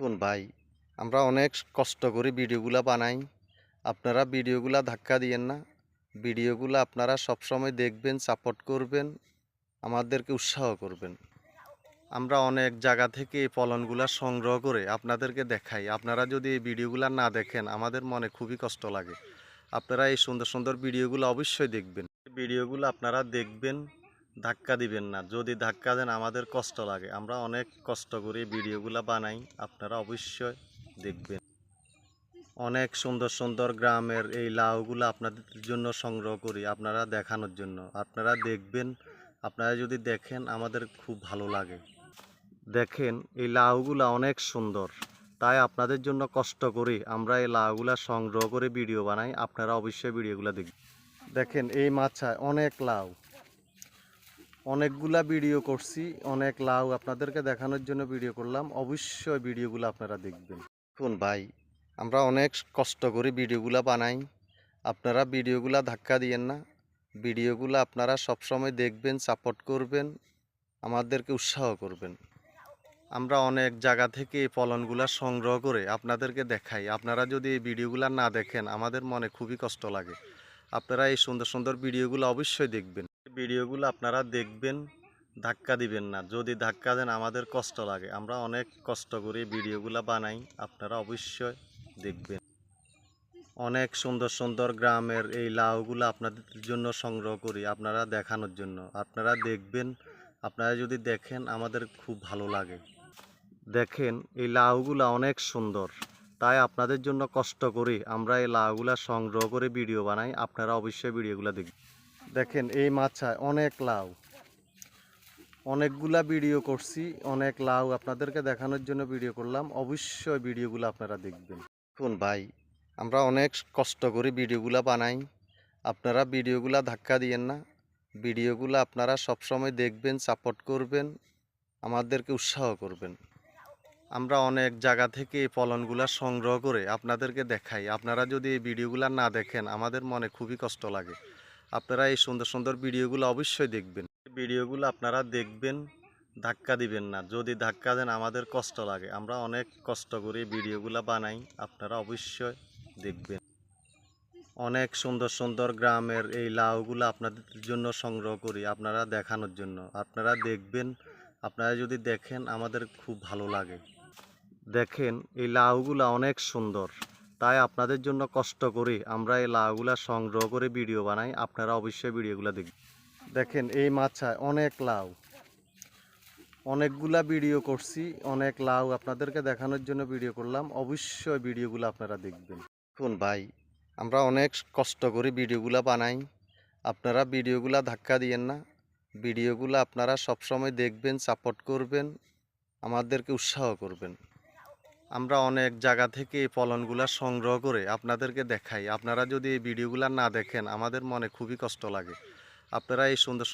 দেখুন ভাই, আমরা অনেক কষ্ট করে ভিডিওগুলা বানাই। আপনারা ভিডিওগুলা ধাক্কা দিয়েন না। ভিডিওগুলো আপনারা সবসময় দেখবেন, সাপোর্ট করবেন, আমাদেরকে উৎসাহ করবেন। আমরা অনেক জায়গা থেকে এই ফলনগুলা সংগ্রহ করে আপনাদেরকে দেখাই। আপনারা যদি এই ভিডিওগুলা না দেখেন, আমাদের মনে খুবই কষ্ট লাগে। আপনারা এই সুন্দর সুন্দর ভিডিওগুলো অবশ্যই দেখবেন। ভিডিওগুলো আপনারা দেখবেন ধাক্কা দিবেন না। যদি ধাক্কা দেন আমাদের কষ্ট লাগে। আমরা অনেক কষ্ট করে, ভিডিওগুলো বানাই। আপনারা অবশ্যই দেখবেন। অনেক সুন্দর সুন্দর গ্রামের এই লাউগুলো আপনাদের জন্য সংগ্রহ করি, আপনারা দেখানোর জন্য। আপনারা দেখবেন, আপনারা যদি দেখেন, আমাদের খুব ভালো লাগে। দেখেন, এই লাউগুলা অনেক সুন্দর। তাই আপনাদের জন্য কষ্ট করি। আমরা এই লাউগুলো সংগ্রহ করে ভিডিও বানাই। আপনারা অবশ্যই ভিডিওগুলো দেখবেন। দেখেন, এই মাছায় অনেক লাউ। অনেকগুলা ভিডিও করছি, অনেক লাউ আপনাদেরকে দেখানোর জন্য ভিডিও করলাম, অবশ্যই ভিডিওগুলো আপনারা দেখবেন। দেখুন ভাই, আমরা অনেক কষ্ট করে ভিডিওগুলো বানাই, আপনারা ভিডিওগুলো ধাক্কা দিয়েন না, ভিডিওগুলো আপনারা সবসময় দেখবেন, সাপোর্ট করবেন, আমাদেরকে উৎসাহ করবেন। আমরা অনেক জায়গা থেকে এই ফলনগুলো সংগ্রহ করে আপনাদেরকে দেখাই। আপনারা যদি এই ভিডিওগুলো না দেখেন, আমাদের মনে খুবই কষ্ট লাগে। আপনারা এই সুন্দর সুন্দর ভিডিওগুলো অবশ্যই দেখবেন। ভিডিওগুলো আপনারা দেখবেন, ধাক্কা দিবেন না। যদি ধাক্কা দেন আমাদের কষ্ট লাগে। আমরা অনেক কষ্ট করে ভিডিওগুলো বানাই, আপনারা অবশ্যই দেখবেন। অনেক সুন্দর সুন্দর গ্রামের এই লাউগুলো আপনাদের জন্য সংগ্রহ করি, আপনারা দেখানোর জন্য। আপনারা দেখবেন, আপনারা যদি দেখেন, আমাদের খুব ভালো লাগে। দেখেন, এই লাউগুলা অনেক সুন্দর। তাই আপনাদের জন্য কষ্ট করি। আমরা এই লাউগুলা সংগ্রহ করে ভিডিও বানাই, আপনারা অবশ্যই ভিডিওগুলো দেখবেন। দেখেন, এই মাছায় অনেক লাউ। অনেকগুলা ভিডিও করছি, অনেক লাউ আপনাদেরকে দেখানোর জন্য ভিডিও করলাম। অবশ্যই ভিডিওগুলো আপনারা দেখবেন। দেখুন ভাই, আমরা অনেক কষ্ট করে ভিডিওগুলো বানাই। আপনারা ভিডিওগুলো ধাক্কা দিয়েন না। ভিডিওগুলো আপনারা সবসময় দেখবেন সাপোর্ট করবেন, আমাদেরকে উৎসাহ করবেন। আমরা অনেক জায়গা থেকে এই ফলনগুলো সংগ্রহ করে আপনাদেরকে দেখাই। আপনারা যদি এই ভিডিওগুলো না দেখেন, আমাদের মনে খুবই কষ্ট লাগে। আপনারা এই সুন্দর সুন্দর ভিডিওগুলো অবশ্যই দেখবেন। ভিডিওগুলো আপনারা দেখবেন, ধাক্কা দিবেন না। যদি ধাক্কা দেন আমাদের কষ্ট লাগে। আমরা অনেক কষ্ট করে ভিডিওগুলো বানাই, আপনারা অবশ্যই দেখবেন। অনেক সুন্দর সুন্দর গ্রামের এই লাউগুলো আপনাদের জন্য সংগ্রহ করি, আপনারা দেখানোর জন্য। আপনারা দেখবেন, আপনারা যদি দেখেন, আমাদের খুব ভালো লাগে। দেখেন, এই লাউগুলো অনেক সুন্দর। তাই আপনাদের জন্য কষ্ট করে আমরা এই লাউগুলা সংগ্রহ করে ভিডিও বানাই। আপনারা অবশ্যই ভিডিওগুলো দেখবেন। দেখেন, এই মাছায় অনেক লাউ। অনেকগুলা ভিডিও করছি, অনেক লাউ আপনাদেরকে দেখানোর জন্য ভিডিও করলাম। অবশ্যই ভিডিওগুলো আপনারা দেখবেন। দেখুন ভাই, আমরা অনেক কষ্ট করে ভিডিওগুলো বানাই। আপনারা ভিডিওগুলো ধাক্কা দিয়েন না। ভিডিওগুলো আপনারা সবসময় দেখবেন, সাপোর্ট করবেন, আমাদেরকে উৎসাহ করবেন। আমরা অনেক জায়গা থেকে এই ফলনগুলো সংগ্রহ করে আপনাদেরকে দেখাই। আপনারা যদি এই ভিডিওগুলো না দেখেন, আমাদের মনে খুবই কষ্ট লাগে। আপনারা এই সুন্দর সুন্দর